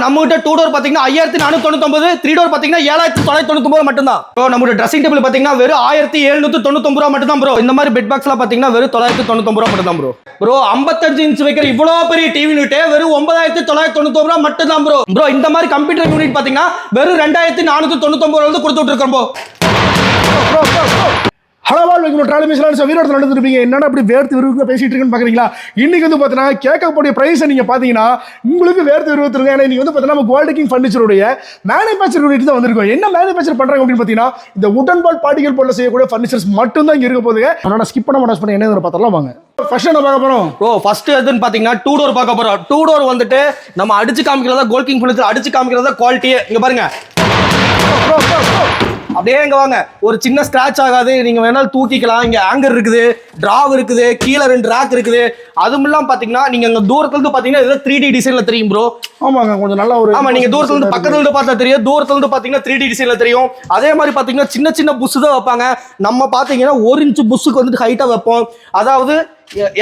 நம்மகிட்ட two door பார்த்தீங்கன்னா ஐயாயிரத்தி நானூத்தி தொண்ணூத்தொன்பது த்ரீ டோர் பார்த்தீங்கன்னா ஏழாயிரத்தி தொள்ளாயிரத்தி தொண்ணூத்தி மட்டும்தான். தான் நம்மளோட ட்ரெஸ்ஸிங் டேபிள் பார்த்தீங்கன்னா வெறும் ஆயிரத்தி எழுநூத்தி தொண்ணூத்தொம்பது ரூபா மட்டும் தான் ப்ரோ இந்த மாதிரி பெட் பாக்ஸ்லாம் பார்த்தீங்கன்னா வெறும் தொள்ளாயிரத்தி தொண்ணூத்தொம்பது ரூபா மட்டும் தான் ப்ரோ ப்ரோ ஐம்பத்தஞ்சு இன்ச் வைக்கிற இவ்வளோ பெரிய டிவி யூனிட்டே வெறும் ஒன்பதாயிரத்தி தொள்ளாயிரத்தி தொண்ணூத்தி ரூபா மட்டும் தான் ப்ரோ ப்ரோ இந்த மாதிரி கம்ப்யூட்டர் யூனிட் பார்த்தீங்கன்னா வெறும் ரெண்டாயிரத்தி நானூத்தி தொண்ணூத்தொம்பது ரூபா வந்து கொடுத்துட்டு இருக்கோம் ப்ரோ ஹலோ வாழ் வைக்கணும் ட்ராலி மிஸ்லாம் வீரோட நடந்துருப்பீங்க என்னடா அப்படி வேர்த்து விருப்பம் பேசிட்டு இருக்குன்னு பார்க்குறீங்களா இன்னைக்கு வந்து பார்த்தீங்கன்னா கேட்கக்கூடிய ப்ரைஸை நீங்கள் பார்த்தீங்கன்னா உங்களுக்கு வேர்த்து விருப்பத்துருங்க ஏன்னா இன்னைக்கு வந்து பார்த்தீங்கன்னா நம்ம கோல்டு கிங் ஃபர்னிச்சருடைய மேனுஃபேக்சர் யூனிட் தான் வந்திருக்கோம். என்ன மேனுஃபேக்சர் பண்ணுறாங்க அப்படின்னு பார்த்தீங்கன்னா இந்த உடன் பால் பார்ட்டிகல் போல செய்யக்கூடிய ஃபர்னிச்சர்ஸ் மட்டும் தான் இங்கே இருக்க போகுது அதனால் ஸ்கிப் பண்ண மாட்டோம் பண்ணி என்ன பார்த்தலாம் வாங்க. ஃபர்ஸ்ட் என்ன பார்க்க போகிறோம் ப்ரோ ஃபர்ஸ்ட் எதுன்னு பாத்தீங்கன்னா டூ டோர் பார்க்க போறோம். டூ டோர் வந்துட்டு நம்ம அடிச்சு காமிக்கிறதா கோல் கிங் ஃபர்னிச்சர் அடிச்சு காமிக்கிறதா குவாலிட்டியே இங்க பாருங்க. அப்படியே இங்க வாங்க. ஒரு சின்ன ஸ்கிராச் ஆகாது. நீங்க வேணாலும் தூக்கிக்கலாம். இங்க ஆங்கர் இருக்குது. டிராவ் இருக்குது. கீழே ரெண்டு ரேக் இருக்குது. அதுவும் இல்லாம பாத்தீங்கன்னா நீங்க அங்க தூரத்துல இருந்து பாத்தீங்கன்னா இது த்ரீ டி டிசைன்ல தெரியும் ப்ரோ ஆமாங்க கொஞ்சம் நல்லா ஒரு ஆமா நீங்க தூரத்துல இருந்து பக்கத்துல இருந்து பார்த்தா தெரியும். தூரத்துல இருந்து பாத்தீங்கன்னா த்ரீ டி டிசைன்ல தெரியும். அதே மாதிரி பாத்தீங்கன்னா சின்ன சின்ன புஷ் தான் வைப்பாங்க. நம்ம பாத்தீங்கன்னா ஒரு இன்ச் புஷ்ஷுக்கு வந்துட்டு ஹைட்டா வைப்போம். அதாவது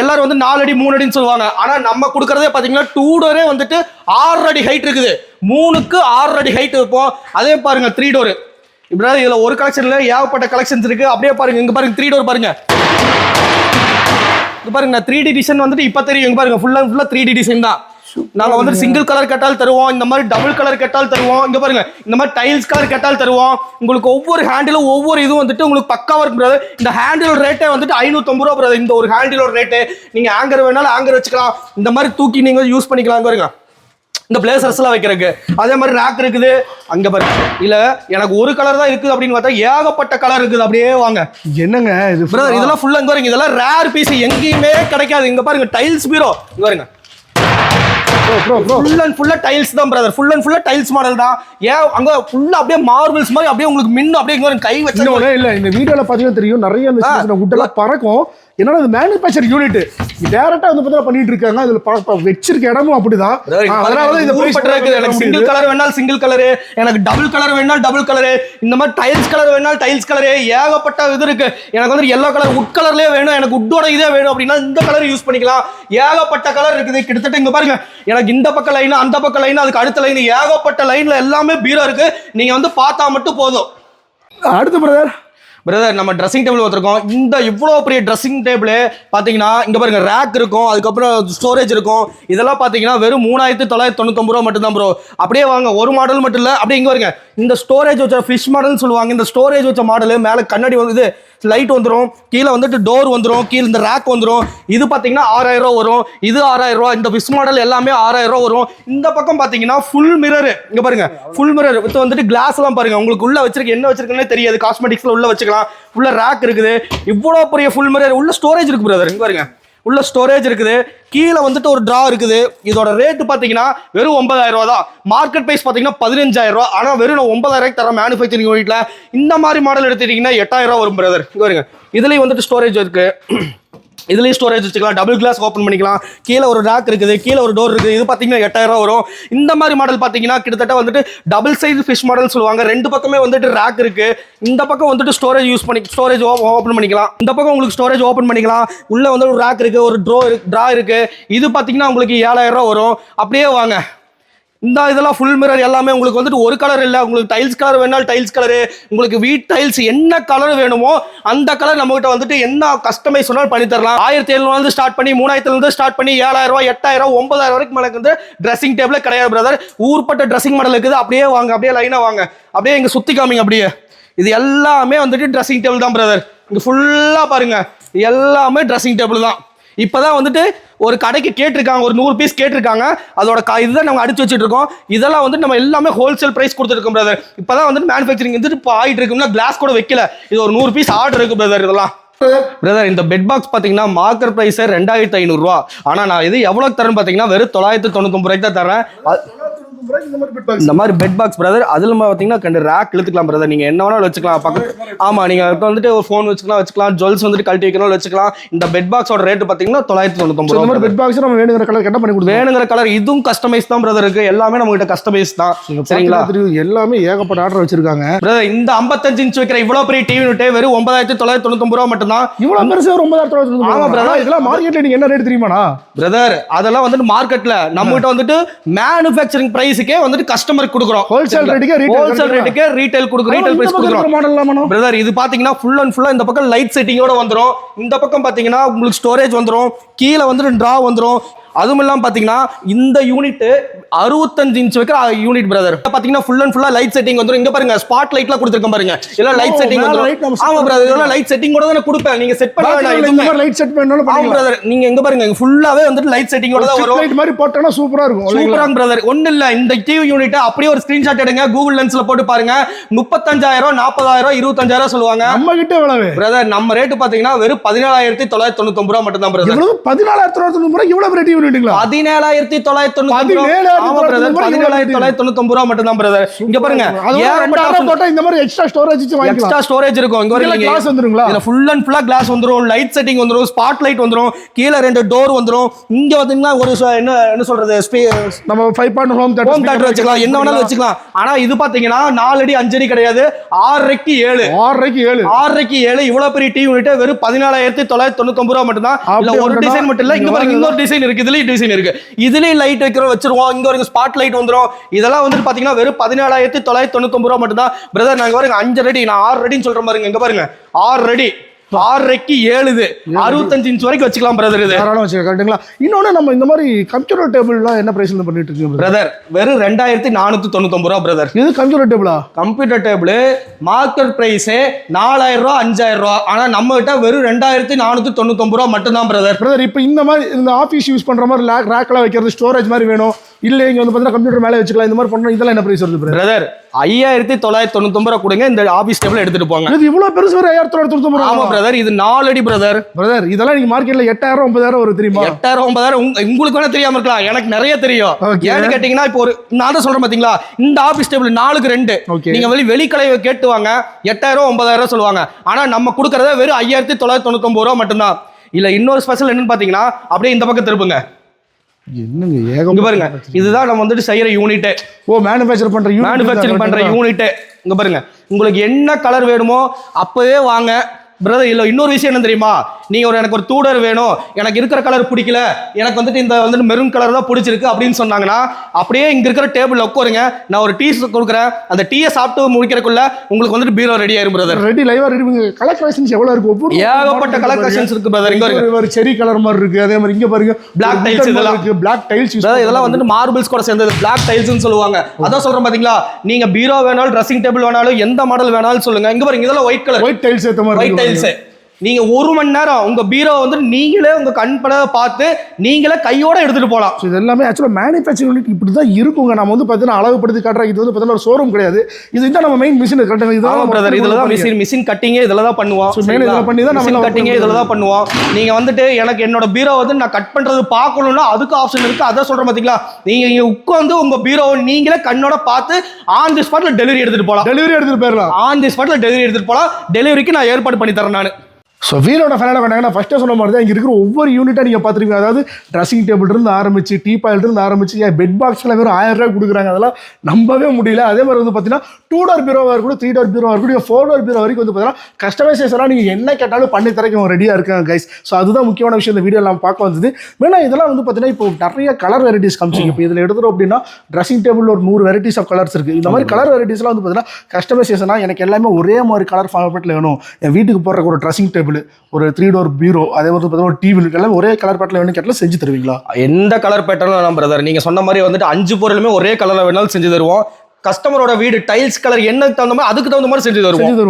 எல்லாரும் வந்து நாலு அடி மூணு அடின்னு சொல்லுவாங்க. ஆனா நம்ம கொடுக்கறதே பாத்தீங்கன்னா டூ டோரே வந்துட்டு ஆறு அடி ஹைட் இருக்குது. மூணுக்கு ஆறு அடி ஹைட் வைப்போம். அதே பாருங்க த்ரீ டோர் இப்படி இதுல ஒரு கலெக்ஷன்ல ஏகப்பட்ட கலெக்ஷன்ஸ் இருக்கு. அப்படியே பாருங்க இங்க பாருங்க த்ரீ டோர் பாருங்க. இங்க பாருங்க த்ரீ டி டிசைன் வந்துட்டு இப்ப தெரியும். இங்க பாருங்க ஃபுல்லா ஃபுல்லா த்ரீ டி டிசைன் தான். நாங்க வந்து சிங்கிள் கலர் கேட்டால் தருவோம் இந்த மாதிரி டபுள் கலர் கேட்டால் தருவோம். இங்க பாருங்க இந்த மாதிரி டைல்ஸ் கலர் கேட்டால் தருவோம். உங்களுக்கு ஒவ்வொரு ஹேண்டிலும் ஒவ்வொரு இதுவும் வந்துட்டு உங்களுக்கு பக்காவா இருக்கும் brother. இந்த ஹேண்டிலோட ரேட்டே வந்துட்டு ஐநூத்தம்பது ரூபா brother. இந்த ஒரு ஹேண்டிலோட ரேட்டு நீங்க ஆங்கர் வேணாலும் ஆங்கர் வச்சுக்கலாம். இந்த மாதிரி தூக்கி நீங்க யூஸ் பண்ணிக்கலாம் பாருங்க. இந்த பிளேசர்ஸ் எல்லாம் வைக்கிறதுக்கு. அதே மாதிரி ரேக் இருக்குது. அங்க பாருங்க இல்ல எனக்கு ஒரு கலர் தான் இருக்குது அப்படின்னு பார்த்தா ஏகப்பட்ட கலர் இருக்குது. அப்படியே வாங்க. என்னங்க இது பிரதர் இதெல்லாம் ஃபுல்லா இங்க பாருங்க. இதெல்லாம் ரேர் பீஸ் எங்கேயுமே கிடைக்காது. இங்க பாருங்க டைல்ஸ் பீரோ இங்க ப்ரோ ப்ரோ ஃபுல் அண்ட் ஃபுல்லா டைல்ஸ் தான் பிரதர் ஃபுல் அண்ட் ஃபுல்லா டைல்ஸ் மாடல் தான். ஏன் அங்க ஃபுல்லா அப்படியே மார்பிள்ஸ் மாதிரி அப்படியே உங்களுக்கு மின்னு அப்படியே இங்க பாருங்க, கை வச்சு இல்ல இந்த வீடியோல பாத்தீங்கன்னா தெரியும். நிறைய எல்லாம் பறக்கும். என்னன்னா இது மேனுஃபேக்சர் யூனிட் டேரக்டா வந்து பார்த்தா பண்ணிட்டு இருக்காங்க. ப- வச்சிருக்க இடமும் அப்படிதான். அதனால தான் இந்த எனக்கு சிங்கிள். கலர் வேணாலும் சிங்கிள் கலரு எனக்கு டபுள் கலர் வேணாலும் டபுள் கலரு இந்த மாதிரி டைல்ஸ் கலர் வேணாலும் டைல்ஸ் கலரு ஏகப்பட்ட இது இருக்கு. எனக்கு வந்து எல்லோ கலர் உட் கலர்லயே வேணும். எனக்கு உட்டோட இதே வேணும் அப்படின்னா இந்த கலர் யூஸ் பண்ணிக்கலாம். ஏகப்பட்ட கலர் இருக்குது. கிட்டத்தட்ட இங்க பாருங்க. எனக்கு இந்த பக்கம் லைன் அந்த பக்கம் லைன் அதுக்கு அடுத்த லைன் ஏகப்பட்ட லைன்ல எல்லாமே பீரோ இருக்கு. நீங்க வந்து பார்த்தா மட்டும் போதும். அடுத்து பிரதர் பிரதர் நம்ம ட்ரெஸ்ஸிங் டேபிள் வச்சிருக்கோம். இந்த இவ்வளோ பெரிய ட்ரெஸ்ஸிங் டேபிள் பார்த்தீங்கன்னா இங்கே பாருங்க ரேக் இருக்கும். அதுக்கப்புறம் ஸ்டோரேஜ் இருக்கும். இதெல்லாம் பார்த்தீங்கன்னா வெறும் மூணாயிரத்தி தொள்ளாயிரத்தி தொண்ணூத்தொம்பது ரூபா மட்டும் தான் ப்ரோ அப்படியே வாங்க ஒரு மாடல் மட்டும் இல்லை. அப்படியே இங்கே பாருங்க. இந்த ஸ்டோரேஜ் வச்ச ஃபிஷ் மாடல்னு சொல்லுவாங்க. இந்த ஸ்டோரேஜ் வச்ச மாடல் மேலே கண்ணாடி வந்து லைட் வந்துடும் கீழே வந்துட்டு டோர் வந்துடும் கீழே இந்த ரேக் வந்துடும் இது பார்த்தீங்கன்னா ஆறாயிரம் ரூபா வரும். இது ஆறாயிரம் ரூபா. இந்த விஸ் மாடல் எல்லாமே ஆறாயிரம் ரூபா வரும். இந்த பக்கம் பார்த்தீங்கன்னா ஃபுல் மிரர் இங்கே பாருங்க ஃபுல் மிரர் வித் வந்துட்டு கிளாஸ் எல்லாம் பாருங்க. உங்களுக்கு உள்ள வச்சிருக்க என்ன வச்சிருக்குன்னு தெரியாது. காஸ்மெட்டிக்ஸ்ல உள்ள வச்சுக்கலாம். உள்ள ரேக் இருக்குது. இவ்வளோ பெரிய ஃபுல் மிரர் உள்ள ஸ்டோரேஜ் இருக்கு பிரதர் இங்கே பாருங்க. உள்ள ஸ்டோரேஜ் இருக்குது. கீழே வந்துட்டு ஒரு ட்ரா இருக்குது. இதோட ரேட்டு பார்த்தீங்கன்னா வெறும் ஒன்பதாயிரம் ரூபா தான். மார்க்கெட் ப்ரைஸ் பார்த்தீங்கன்னா பதினஞ்சாயிரம் ரூபா ஆனால் வெறும் நான் ஒன்பதாயிரம் தர மேனுஃபேக்சரிங் யூனிட்ல இந்த மாதிரி மாடல் எடுத்துட்டீங்கன்னா எட்டாயிரம் ரூபா வரும் பிரதர் இங்க பாருங்க. வந்துட்டு ஸ்டோரேஜ் இருக்குது இதுலேயும் ஸ்டோரேஜ் வச்சுக்கலாம் டபுள் கிளாஸ் ஓப்பன் பண்ணிக்கலாம். கீழே ஒரு ரேக் இருக்குது கீழே ஒரு டோர் இருக்குது. இது பார்த்தீங்கன்னா எட்டாயிரம் ரூபா வரும். இந்த மாதிரி மாடல் பார்த்தீங்கன்னா கிட்டத்தட்ட வந்துட்டு டபுள் சைஸ் ஃபிஷ் மாடல் சொல்லுவாங்க. ரெண்டு பக்கமே வந்துட்டு ரேக் இருக்கு. இந்த பக்கம் வந்துட்டு ஸ்டோரேஜ் யூஸ் பண்ணி ஸ்டோரேஜ் ஓப்பன் பண்ணிக்கலாம். இந்த பக்கம் உங்களுக்கு ஸ்டோரேஜ் ஓப்பன் பண்ணிக்கலாம். உள்ள வந்து ஒரு ரேக் இருக்கு ஒரு ட்ரோ ட்ரா இருக்கு. இது பார்த்தீங்கன்னா உங்களுக்கு ஏழாயிரம் ரூபா வரும். அப்படியே வாங்க. இந்த இதெல்லாம் ஃபுல் மிரர் எல்லாமே உங்களுக்கு வந்துட்டு ஒரு கலர் இல்லை. உங்களுக்கு டைல்ஸ் கலர் வேணாலும் டைல்ஸ் கலரு உங்களுக்கு வீட் டைல்ஸ் என்ன கலர் வேணுமோ அந்த கலர் நம்மகிட்ட வந்துட்டு என்ன கஸ்டமைஸ் சொன்னாலும் பண்ணி தரலாம். ஆயிரத்தி எழுநூறு ஸ்டார்ட் பண்ணி மூணாயிரத்துலேருந்து ஸ்டார்ட் பண்ணி ஏழாயிரம் ரூபா எட்டாயிரம் ஒன்பதாயிரம் வரைக்கும் மேலே வந்து ட்ரெஸ்ஸிங் டேபிளே கிடையாது பிரதர் ஊர்பட்ட ட்ரெஸ்ஸிங் மாடல் இருக்குது. அப்படியே வாங்க அப்படியே லைனாக வாங்க. அப்படியே இங்கே சுற்றி காமிங்க அப்படியே. இது எல்லாமே வந்துட்டு ட்ரெஸ்ஸிங் டேபிள் தான் பிரதர் இங்கே ஃபுல்லாக பாருங்கள் இது எல்லாமே ட்ரெஸ்ஸிங் டேபிள் தான். இப்போதான் வந்துட்டு ஒரு கடைக்கு கேட்டிருக்காங்க ஒரு நூறு பீஸ் கேட்டிருக்காங்க. அதோட கா இதுதான் நம்ம அடிச்சு வச்சுட்டு இருக்கோம் இதெல்லாம் வந்து நம்ம எல்லாமே ஹோல்சேல் ப்ரைஸ் கொடுத்துருக்கோம் பிரதர் இப்போ தான் வந்துட்டு மேனுஃபேக்சரிங் வந்துட்டு இப்போ ஆகிட்டு இருக்கும்னா கிளாஸ் கூட வைக்கல. இது ஒரு நூறு பீஸ் ஆர்டர் இருக்கு பிரதர் இதெல்லாம். பிரதர் இந்த பெட் பாக்ஸ் பார்த்தீங்கன்னா மார்க்கர் ப்ரைஸ் ரெண்டாயிரத்தி ஐநூறுரூவா ஆனால் நான் இது எவ்வளோ தரேன்னு பார்த்தீங்கன்னா வெறும் தொள்ளாயிரத்தி தொண்ணூத்தொம்பது ரூபாய்க்கு தான் தரேன் அது- இந்த மாதிரி பெட் பாக்ஸ் பிரதர் அதில் பார்த்தீங்கன்னா கண்டு ரேக் இழுத்துக்கலாம் பிரதர் நீங்கள் என்ன வேணாலும் வச்சுக்கலாம். பக்கத்து ஆமாம் நீங்கள் வந்துட்டு ஒரு ஃபோன் வச்சுக்கலாம் வச்சுக்கலாம். ஜுவல்ஸ் வந்துட்டு கழட்டி வைக்கணும் வச்சுக்கலாம். இந்த பெட் பாக்ஸோட ரேட் பார்த்தீங்கன்னா தொள்ளாயிரத்தி தொண்ணூத்தொம்பது இந்த மாதிரி பெட் பாக்ஸ் நம்ம வேணுங்கிற கலர் கேட்டா பண்ணி கொடுப்போம் வேணுங்கிற கலர் இதுவும் கஸ்டமைஸ் தான் பிரதர் இருக்கு. எல்லாமே நம்ம கிட்ட கஸ்டமைஸ் தான். சரிங்களா? எல்லாமே ஏகப்பட்ட ஆர்டர் வச்சிருக்காங்க. பிரதர் இந்த 55 இன்ச் வைக்கிற இவ்வளோ பெரிய டிவி யூனிட்டே வெறும் ஒன்பதாயிரத்தி தொள்ளாயிரத்தி தொண்ணூத்தொம்பது ரூபா மட்டும்தான். இவ்வளவு பெருசா ஒரு ஒன்பதாயிரத்தி தொள்ளாயிரத்தி brother. தொண்ணூறு இதெல்லாம் மார்க்கெட்ல நீங்க என்ன ரேட் தெரியுமாண்ணா பிரதர் அதெல்லாம் வந்துட்டு மார்க்கெட்ல நம்ம கிட்ட வந்துட்டு மேனுஃபேக்சரிங் பிரைஸுக்கே வந்துட்டு கஸ்டமருக்கு கொடுக்குறோம். Wholesale rate க்கே retail ஹோல்சேல். ரேட்டுக்கே ரீட்டைல் கொடுக்குறோம் ரீட்டைல் பிரைஸ் கொடுக்குறோம். மாடல் பிரதர் இது பாத்தீங்கன்னா ஃபுல் அண்ட் ஃபுல்லா இந்த பக்கம் லைட் செட்டிங்கோட வந்துரும். இந்த பக்கம் பாத்தீங்கன்னா உங்களுக்கு ஸ்டோரேஜ் வந்துரும். கீழே வந்துட்டு டிரா வந்துரும். அதுவும் இல்லாம பாத்தீங்கன்னா இந்த யூனிட் அறுபத்தஞ்சு இன்ச் வைக்கிற யூனிட் பிரதர் பாத்தீங்கன்னா ஃபுல் அண்ட் ஃபுல்லா லைட் செட்டிங் வந்துரும். இங்க பாருங்க ஸ்பாட் லைட்லாம் கொடுத்துருக்கேன் பாருங்க. எல்லாம் லைட் செட்டிங் மேல வந்துரும். light நம்ம set ஆமா பிரதர் இதெல்லாம் லைட் செட்டிங் கூட தானே கொடுப்பேன். நீங்க செட் பண்ண லைட் செட் பண்ணாலும் ஆமா பண்ணிக்கலாம். பிரதர் நீங்க எங்க பாருங்க ஃபுல்லாவே வந்துட்டு லைட் செட்டிங்கோட தான் வரும். லைட் மாதிரி போட்டோம்னா சூப்பரா இருக்கும்? சூப்பராங்க பிரதர் ஒண்ணு இல்ல இந்த டிவி யூனிட் அப்படியே ஒரு ஸ்கிரீன்ஷாட் எடுங்க கூகுள் லென்ஸ்ல போட்டு பாருங்க. முப்பத்தஞ்சாயிரம் நாற்பதாயிரம் இருபத்தஞ்சாயிரம் சொல்லுவாங்க. நம்ம கிட்ட எவ்வளவு? பிரதர் நம்ம ரேட்டு பாத்தீங்கன்னா வெறும் பதினேழாயிரத்தி தொள்ளாயிரத்தி தொண்ணூத்தி ரூபா மட்டும் தான் பிரதர் பதினாலாயிரத்தி தொள்ளாயிரத்தி முறை இவ்வளவு ரேட் பதினேழாயிரத்தி தொள்ளாயிரத்தி தொண்ணூத்தி தொள்ளாயிரத்தி தொண்ணூத்தி ரூபா மட்டும் தான் பிரதர் இங்க பாருங்க போட்டா இந்த மாதிரி எக்ஸ்ட்ரா ஸ்டோரேஜ் எக்ஸ்ட்ரா ஸ்டோரேஜ் இருக்கும். இங்க பாருங்க கிளாஸ் வந்துருங்களா? இதுல ஃபுல் அண்ட் ஃபுல்லா கிளாஸ் வந்துரும். லைட் செட்டிங் வந்துரும். ஸ்பாட் லைட் வந்துரும். கீழே ரெண்டு டோர் வந்துரும். இங்க பாத்தீங்கன்னா ஒரு என்ன என்ன சொல்றது? நம்ம five point home home theatre வச்சுக்கலாம். என்ன வேணாலும் வச்சுக்கலாம். ஆனா இது பாத்தீங்கன்னா நாலு அடி அஞ்சு அடி கிடையாது. ஆறரைக்கு ஏழு. ஆறரைக்கு ஏழு. ஆறரைக்கு ஏழு. இவ்வளவு பெரிய டிவி யூனிட் வெறும் பதினாலாயிரத்தி தொள்ளாயிரத்தி தொண்ணூத்தி ரூபா மட்டும் தான் ஒரு டிசைன் மட்டும் இல்ல. இங்க பாருங்க. இன்னொரு டிசைன் இருக்கு இதுலயும் டிசைன் இருக்கு. இதுலயும் லைட் வைக்கிறோம் வச்சிருவோம். இங்க ஒரு ஸ்பாட் லைட் வந்துரும். இதெல்லாம் வந்துட்டு பாத்தீங்கன்னா வெறும் பதினாலாயிரத்தி தொள்ளாயிரத்தி தொண்ணூத்தி ரூபா மட்டும் தான் பிரதர் நாங்க பாருங்க அஞ்சு ரெடி நான் ஆறு ரெடின்னு சொல்றேன் பாருங்க இங்க பாருங்க. ஆறு ரெடி ஆறரைக்கு ஏழு இது அறுபத்தஞ்சு இன்ச் வரைக்கும் வச்சுக்கலாம் பிரதர் இது. தாராளம் வச்சுக்க கரெக்டுங்களா இன்னொன்னு நம்ம இந்த மாதிரி கம்ப்யூட்டர் டேபிள்லாம் என்ன பிரைஸ்ல பண்ணிட்டு brother? பிரதர் வெறும் ரெண்டாயிரத்தி நானூத்தி தொண்ணூத்தி ரூபா பிரதர் இது கம்ப்யூட்டர் டேபிளா கம்ப்யூட்டர் டேபிள் மார்க்கெட் பிரைஸே நாலாயிரம் ரூபா அஞ்சாயிரம் ரூபா. ஆனா நம்ம கிட்ட வெறும் ரெண்டாயிரத்தி நானூத்தி தொண்ணூத்தி ரூபா மட்டும் தான் பிரதர் பிரதர் இப்போ இந்த மாதிரி இந்த ஆஃபீஸ் யூஸ் பண்ற மாதிரி ரேக்லாம் வைக்கிறது ஸ்டோரேஜ் மாதிரி வேணும். இல்ல இங்க வந்து பார்த்தீங்கன்னா கம்ப்யூட்டர் மேலே வச்சுக்கலாம். இந்த மாதிரி பண்ணணும் இதெல்லாம் என்ன பிரைஸ் வருது பிரதர் ஐயாயிரத்தி தொள்ளாயிரத்தி தொண்ணூத்தி ரூபா கொடுங்க இந்த ஆபீஸ் டேபிள் எடுத்துட்டு போங்க. இது இவ்வளவு பெருசு ஒரு ஐயாயிரத்தி தொள்ளாயிரத்தி தொண்ணூத்தி ஆமா பிரதர் இது நாலு அடி பிரதர் பிரதர் இதெல்லாம் நீங்க மார்க்கெட்ல எட்டாயிரம் ஒன்பதாயிரம் வரும் தெரியுமா? எட்டாயிரம் ஒன்பதாயிரம் உங்க- உங்களுக்கு வேணா தெரியாம இருக்கலாம். எனக்கு நிறைய தெரியும். ஏன்னு கேட்டீங்கன்னா இப்போ ஒரு நான் தான் சொல்றேன் பாத்தீங்களா? இந்த ஆபீஸ் டேபிள் நாலுக்கு ரெண்டு. Okay. நீங்க வெளி வெளிக்கலை கேட்டு வாங்க. எட்டாயிரம் ஒன்பதாயிரம் சொல்லுவாங்க. ஆனா நம்ம கொடுக்கறத வெறும் ஐயாயிரத்தி தொள்ளாயிரத்தி தொண்ணூத்தி ரூபா மட்டும்தான். இல்ல இன்னொரு ஸ்பெஷல் என்னன்னு பாத்தீங்கன்னா அப்படியே இந்த பக்கம் திருப்புங்க. என்னங்க இங்க ஏகம் பாருங்க இதுதான் நம்ம வந்துட்டு செய்யற யூனிட் ஓ மேனுஃபேக்சர் பண்ற மேனுஃபேக்சரிங் பண்ற யூனிட் இங்க பாருங்க உங்களுக்கு என்ன கலர் வேணுமோ அப்பவே வாங்க. பிரதர் இல்ல இன்னொரு விஷயம் என்ன தெரியுமா? நீங்க ஒரு எனக்கு ஒரு தூடர் வேணும். எனக்கு இருக்கிற கலர் பிடிக்கல. எனக்கு வந்துட்டு இந்த வந்துட்டு மெரூன் கலர் தான் பிடிச்சிருக்கு அப்படின்னு சொன்னாங்கன்னா அப்படியே இங்க இருக்கிற டேபிள்ல உட்காருங்க. நான் ஒரு டீ கொடுக்குறேன். அந்த டீயை சாப்பிட்டு முடிக்கிறதுக்குள்ள உங்களுக்கு வந்துட்டு பீரோ ரெடி ஆயிரும் பிரதர் ரெடி லைவா ரெடி கலர் கலெக்ஷன்ஸ் எவ்வளவு இருக்கு? ஒவ்வொரு ஏகப்பட்ட கலர் கலெக்ஷன்ஸ் இருக்கு பிரதர் இங்க ஒரு செரி கலர் மாதிரி இருக்கு. அதே மாதிரி இங்க பாருங்க Black tiles இதெல்லாம். இருக்கு. பிளாக் டைல்ஸ் இதெல்லாம் வந்துட்டு மார்பிள்ஸ் கூட சேர்ந்தது. பிளாக் டைல்ஸ்னு சொல்லுவாங்க. அதான் சொல்றேன் பாத்தீங்களா? நீங்க பீரோ வேணாலும் ட்ரெஸ்ஸிங் டேபிள் வேணாலும் எந்த மாடல் வேணாலும் சொல்லுங்க. இங்க பாருங்க இதெல்லாம் ஒயிட் கலர் ஒயிட் டைல்ஸ் ஏத்த மாதிரி ஒயிட் இருக்கு டைல்ஸ் நீங்க ஒரு மணி நேரம் உங்க பீரோ வந்து நீங்களே உங்க கண் பட பார்த்து நீங்களே கையோட எடுத்துட்டு போலாம். ஸோ இது எல்லாமே ஆக்சுவலாக மேனுஃபேக்சரிங் யூனிட் இப்படி தான் இருக்குங்க. நம்ம வந்து பார்த்தீங்கன்னா அளவுப்படுத்தி காட்டுறோம் இது வந்து பார்த்தீங்கன்னா ஒரு ஷோரூம் கிடையாது. இது தான் நம்ம மெயின் மிஷின் ஆமா இதுதான் பிரதர் இதுல தான் மிஷின் மிஷின் கட்டிங்கே இதுல தான் பண்ணுவோம். Main இதுல பண்ணி தான் நம்ம மிஷின் கட்டிங்கே இதுல தான் பண்ணுவோம். நீங்க வந்துட்டு எனக்கு என்னோட பீரோ வந்து நான் கட் பண்றது பார்க்கணும்னா அதுக்கு ஆப்ஷன் இருக்கு. அதான் சொல்றேன் பாத்தீங்களா? நீங்க இங்க உட்காந்து உங்க பீரோவை நீங்களே கண்ணோட பார்த்து ஆன் தி ஸ்பாட்ல டெலிவரி எடுத்துட்டு போலாம். டெலிவரி எடுத்துட்டு போயிடலாம். ஆன் தி ஸ்பாட்ல டெலிவரி எடுத்துட்டு போலாம். டெலிவரிக்கு நான் ஏற்பாடு பண்ணி தரேன் நான். ஸோ வீரோட ஃபேனாக வேணாங்கன்னா ஃபஸ்ட்டே சொன்ன மாதிரி தான் இங்கே இருக்கிற ஒவ்வொரு யூனிட்டாக நீங்கள் பார்த்துருக்கீங்க அதாவது ட்ரெஸ்ஸிங் டேபிள் இருந்து ஆரம்பிச்சு டீ பாயில் இருந்து ஆரம்பிச்சு ஏன் பெட் பாக்ஸில் வெறும் ஆயிரம் ரூபாய் கொடுக்குறாங்க அதெல்லாம் நம்பவே முடியல. அதே மாதிரி வந்து பார்த்தீங்கன்னா டூ டோர் பீரோவாக இருக்கட்டும் த்ரீ டோர் பீரோவாக இருக்கட்டும் ஃபோர் டோர் பீரோ வரைக்கும் வந்து பார்த்தீங்கன்னா கஸ்டமைசேஷனாக நீங்கள் என்ன கேட்டாலும் பண்ணி தரைக்கும் ரெடியாக இருக்காங்க கைஸ் ஸோ அதுதான் முக்கியமான விஷயம். இந்த வீடியோ நம்ம பார்க்க வந்தது. வேணா இதெல்லாம் வந்து பார்த்தீங்கன்னா இப்போ நிறைய கலர் வெரைட்டிஸ் காமிச்சிங்க இப்போ இதில் எடுத்துகிறோம் அப்படின்னா ட்ரெஸ்ஸிங் டேபிள் ஒரு நூறு வெரைட்டிஸ் ஆஃப் கலர்ஸ் இருக்குது இந்த மாதிரி கலர் வெரைட்டிஸ்லாம் வந்து பார்த்தீங்கன்னா கஸ்டமைசேஷனாக எனக்கு எல்லாமே ஒரே மாதிரி கலர் ஃபார்மேட்டில் வேணும். என் வீட்டுக்கு போடுற ஒரு ட்ரெஸ்ஸிங் டேபிள் ஒரு த்ரீ டோர் பீரோ அதே மாதிரி பார்த்தீங்கன்னா ஒரு டிவி எல்லாமே ஒரே கலர் பேட்டில் வேணும் கேட்டாலும் செஞ்சு தருவீங்களா? எந்த கலர் பேட்டர்னும் வேணாம் பிரதர் நீங்க சொன்ன மாதிரி வந்துட்டு அஞ்சு பொருளுமே ஒரே கலர்ல வேணாலும் செஞ்சு தருவோம். கஸ்டமரோட வீடு டைல்ஸ் கலர் என்னக்கு தகுந்த மாதிரி அதுக்கு தகுந்த மாதிரி செஞ்சு தருவோம். செஞ்சு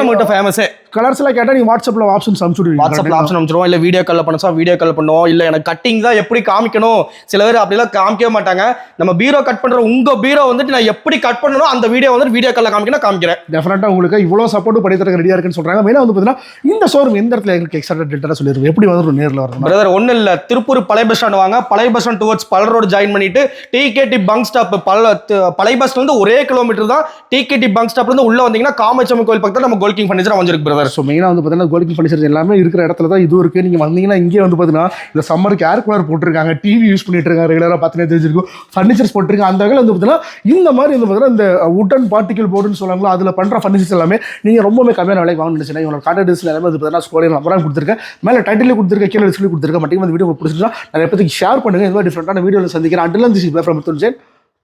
நம்மகிட்ட ஃபேமஸே கலர்ஸ் எல்லாம் கேட்டால் நீங்கள் வாட்ஸ்அப்பில் ஆப்ஷன்ஸ் அனுப்பிச்சு வாட்ஸ்அப்ல ஆப்ஷன் அனுப்பிச்சிருவோம் இல்ல வீடியோ கால்ல பண்ணா வீடியோ கால் பண்ணுவோம். இல்ல எனக்கு கட்டிங் தான் எப்படி காமிக்கணும்? சில பேர் அப்படிலாம் காமிக்கவே மாட்டாங்க. நம்ம பீரோ கட் பண்ற உங்க பீரோ வந்துட்டு நான் எப்படி கட் பண்ணணும் அந்த வீடியோ வந்து வீடியோ கால்ல காமிக்கணும் காமிக்கிறேன். டெஃபினட்டாக உங்களுக்கு இவ்வளோ சப்போர்ட் பண்ணி தரக்கு ரெடியாக இருக்குன்னு சொல்கிறாங்க மெயினாக வந்து பார்த்தீங்கன்னா இந்த ஷோரூம் எந்த இடத்துல எங்களுக்கு எக்ஸ்ட்ரா டீட்டெயிலாக சொல்லிடுவோம் எப்படி வந்துடும் நேரில் வரணும்? பிரதர் ஒண்ணு இல்ல. திருப்பூர் பழைய பஸ் ஸ்டாண்ட் வாங்க. பழைய பஸ் ஸ்டாண்ட் டுவர்ட்ஸ் பல ரோடு ஜாயின் பண்ணிட்டு T K D bunk stop பல பழைய பஸ்ல இருந்து ஒரே கிலோமீட்டர் தான். டிகேடி பங்க் ஸ்டாப்ல இருந்து உள்ள வந்தீங்கன்னா காமச்சம்மன் கோயில் பக்கத்துல நம்ம கோல்கிங் ஃபர்னிச்சர் வந்துருக்கு பிரதர் பிரதர் ஸோ மெயினாக வந்து பார்த்தீங்கன்னா கோல்டிங் ஃபர்னிச்சர் எல்லாமே இருக்கிற இடத்துல தான் இது இருக்குது நீங்கள் வந்தீங்கன்னா இங்கே வந்து பார்த்தீங்கன்னா இந்த சம்மருக்கு ஏர் கூலர் போட்டிருக்காங்க. டிவி யூஸ் பண்ணிட்டு இருக்காங்க. ரெகுலராக பார்த்தீங்கன்னா தெரிஞ்சிருக்கும். ஃபர்னிச்சர்ஸ் போட்டிருக்காங்க. அந்த வகையில் வந்து பார்த்தீங்கன்னா இந்த மாதிரி வந்து பார்த்தீங்கன்னா இந்த உடன் பார்ட்டிகல் போர்டுன்னு சொல்லுவாங்களோ அதில் பண்ணுற ஃபர்னிச்சர்ஸ் எல்லாமே நீங்கள் ரொம்பவே கம்மியான விலைக்கு வாங்கணும்னு நினச்சினா. இவங்களோட கான்டாக்ட் டிஸ்பிள் எல்லாமே வந்து பார்த்தீங்கன்னா ஸ்கோலில் நம்பராக கொடுத்துருக்கேன். மேலே டைட்டில் கொடுத்துருக்கேன். கீழே டிஸ்பிளே கொடுத்துருக்கேன். மட்டும் இந்த வீடியோ பிடிச்சிருந்தா நிறைய பேருக்கு ஷேர் பண்ணுங்கள் இந்த மாதிரி டிஃப்ரெண்ட்டான வீடியோவில் சந்திக்கிறேன். Until this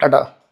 tata